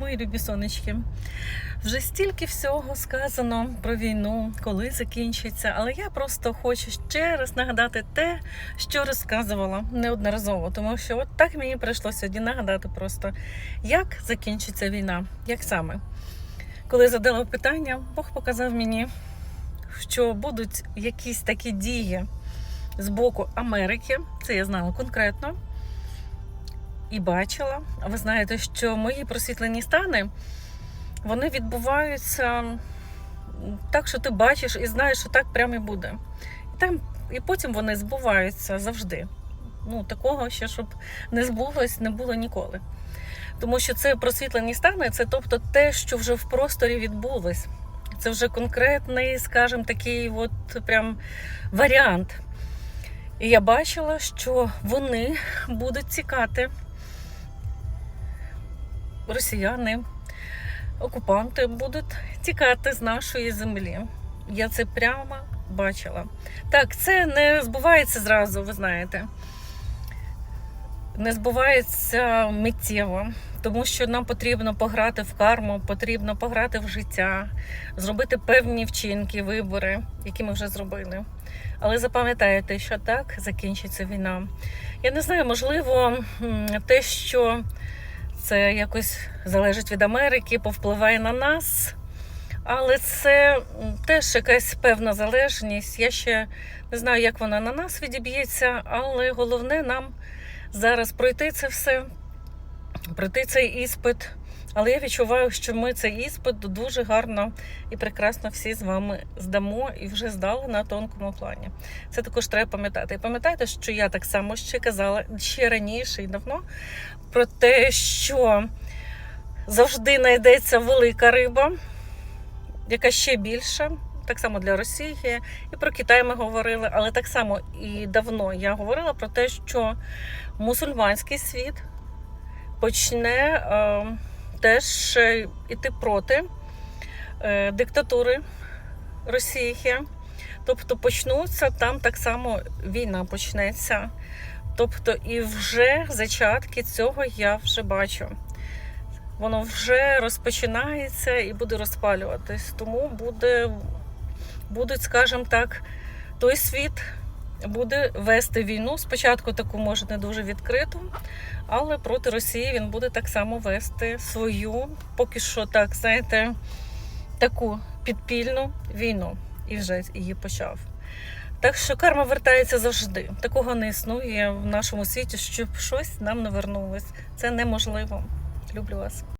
мої любі сонечки. Вже стільки всього сказано про війну, коли закінчиться, але я просто хочу ще раз нагадати те, що розказувала неодноразово, тому що от так мені прийшло сьогодні нагадати просто, як закінчиться війна, як саме. Коли задала питання, Бог показав мені, що будуть якісь такі дії з боку Америки. Це я знала конкретно і бачила. Ви знаєте, що мої просвітлені стани вони відбуваються так, що ти бачиш і знаєш, що так прямо і буде. І, там, і потім вони збуваються завжди. Ну, такого ще, щоб не збулось, не було ніколи. Тому що це просвітлені стани, це тобто те, що вже в просторі відбулось. Це вже конкретний, скажімо, такий от прям варіант. І я бачила, що вони будуть тікати. Росіяни, окупанти будуть тікати з нашої землі. Я це прямо бачила. Так, це не збувається зразу, ви знаєте. Не збувається миттєво, тому що нам потрібно пограти в карму, потрібно пограти в життя, зробити певні вчинки, вибори, які ми вже зробили. Але запам'ятайте, що так закінчиться війна. Я не знаю, можливо, те, що це якось залежить від Америки, повпливає на нас. Але це теж якась певна залежність. Я ще не знаю, як вона на нас відіб'ється, але головне нам зараз пройти це все, пройти цей іспит. Але я відчуваю, що ми цей іспит дуже гарно і прекрасно всі з вами здамо і вже здали на тонкому плані. Це також треба пам'ятати. І пам'ятайте, що я так само ще казала ще раніше і давно про те, що завжди знайдеться велика риба, яка ще більша. Так само для Росії, і про Китай ми говорили, але так само і давно я говорила про те, що мусульманський світ почне е, теж е, іти проти е, диктатури Росії. Тобто почнуться там так само війна почнеться. Тобто, і вже зачатки цього я вже бачу. Воно вже розпочинається і буде розпалюватись. Тому буде, будуть, скажімо так, той світ буде вести війну. Спочатку таку може не дуже відкриту, але проти Росії він буде так само вести свою, поки що так, знаєте, таку підпільну війну. І вже її почав. Так що карма вертається завжди. Такого не існує в нашому світі, щоб щось нам не вернулось. Це неможливо. Люблю вас.